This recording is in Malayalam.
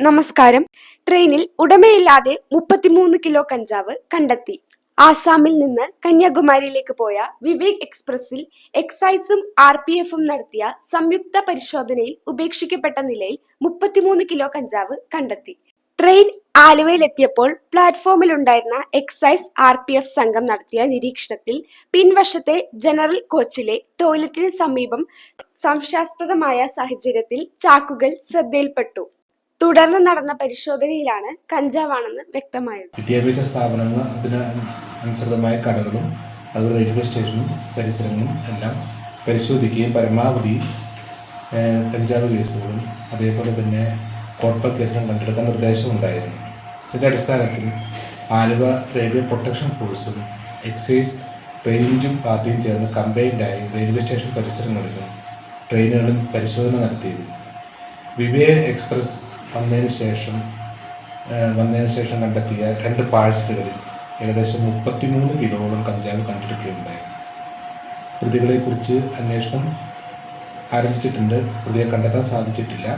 നമസ്കാരം. ട്രെയിനിൽ ഉടമയില്ലാതെ മുപ്പത്തിമൂന്ന് കിലോ കഞ്ചാവ് കണ്ടെത്തി. ആസാമിൽ നിന്ന് കന്യാകുമാരിയിലേക്ക് പോയ വിവേക് എക്സ്പ്രസിൽ എക്സൈസും ആർ പി എഫും നടത്തിയ സംയുക്ത പരിശോധനയിൽ ഉപേക്ഷിക്കപ്പെട്ട നിലയിൽ മുപ്പത്തിമൂന്ന് കിലോ കഞ്ചാവ് കണ്ടെത്തി. ട്രെയിൻ ആലുവയിലെത്തിയപ്പോൾ പ്ലാറ്റ്ഫോമിലുണ്ടായിരുന്ന എക്സൈസ് ആർ പി എഫ് സംഘം നടത്തിയ നിരീക്ഷണത്തിൽ പിൻവശത്തെ ജനറൽ കോച്ചിലെ ടോയ്ലറ്റിന് സമീപം സംശയാസ്പദമായ സാഹചര്യത്തിൽ ചാക്കുകൾ ശ്രദ്ധയിൽപ്പെട്ടു. തുടർന്ന് നടന്ന പരിശോധനയിലാണ് കഞ്ചാവാണെന്ന് വ്യക്തമായത്. വിദ്യാഭ്യാസ സ്ഥാപനങ്ങൾ അതിന് അനുസൃതമായ കടകളും അതുപോലെ റെയിൽവേ സ്റ്റേഷനും പരിസരങ്ങളും എല്ലാം പരിശോധിക്കുകയും പരമാവധി കഞ്ചാവ് കേസുകളും അതേപോലെ തന്നെ കോട്ട കേസുകളും കണ്ടെടുക്കാൻ നിർദ്ദേശമുണ്ടായിരുന്നു. ഇതിന്റെ അടിസ്ഥാനത്തിൽ ആലുവ റെയിൽവേ പ്രൊട്ടക്ഷൻ ഫോഴ്സും എക്സൈസ് റേഞ്ചും പാർട്ടിയും ചേർന്ന് കമ്പൈൻഡായി റെയിൽവേ സ്റ്റേഷൻ പരിസരങ്ങളിലും ട്രെയിനുകളിലും പരിശോധന നടത്തിയത്. വിവേക് എക്സ്പ്രസ് വന്നതിന് ശേഷം വന്നതിന് ശേഷം കണ്ടെത്തിയ രണ്ട് പാഴ്സലുകളിൽ ഏകദേശം മുപ്പത്തിമൂന്ന് കിലോളം കഞ്ചാവ് കണ്ടെടുക്കുകയുണ്ടായി. പ്രതികളെക്കുറിച്ച് അന്വേഷണം ആരംഭിച്ചിട്ടുണ്ട്. പ്രതിയെ കണ്ടെത്താൻ സാധിച്ചിട്ടില്ല.